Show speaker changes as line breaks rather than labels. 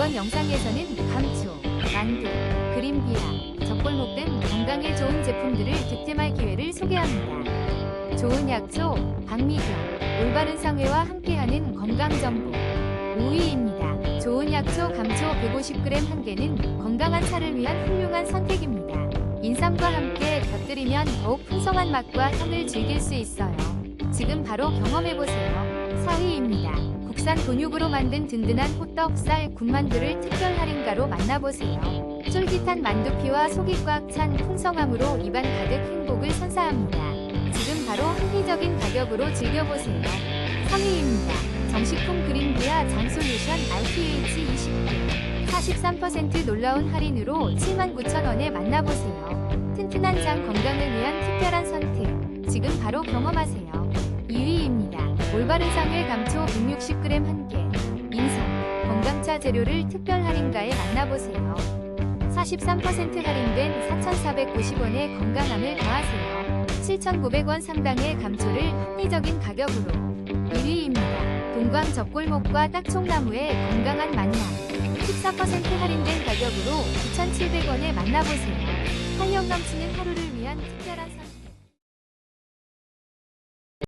이번 영상에서는 감초, 만두, 그린비아, 젖골목 등 건강에 좋은 제품들을 득템할 기회를 소개합니다. 좋은 약초, 박미경, 올바른 상회와 함께하는 건강정보 5위입니다. 좋은 약초 감초 150g 한 개는 건강한 살을 위한 훌륭한 선택입니다. 인삼과 함께 곁들이면 더욱 풍성한 맛과 향을 즐길 수 있어요. 지금 바로 경험해보세요. 4위입니다. 국산 곤육으로 만든 든든한 호떡, 쌀, 군만두를 특별 할인가로 만나보세요. 쫄깃한 만두피와 속이 꽉 찬 풍성함으로 입안 가득 행복을 선사합니다. 지금 바로 합리적인 가격으로 즐겨보세요. 3위입니다. 정식품 그린비아 장솔루션 RTH 20개 43% 놀라운 할인으로 79,000원에 만나보세요. 튼튼한 장 건강을 위한 특별한 선택. 지금 바로 경험하세요. 2위입니다. 올바른 상을 감초 160g 한 개. 인삼, 건강차 재료를 특별 할인가에 만나보세요. 43% 할인된 4,490원의 건강함을 더하세요. 7,900원 상당의 감초를 합리적인 가격으로. 1위입니다. 동광 젖골목과 딱총나무의 건강한 만남. 14% 할인된 가격으로 9,700원에 만나보세요. 활력 넘치는 하루를 위한 특별한 선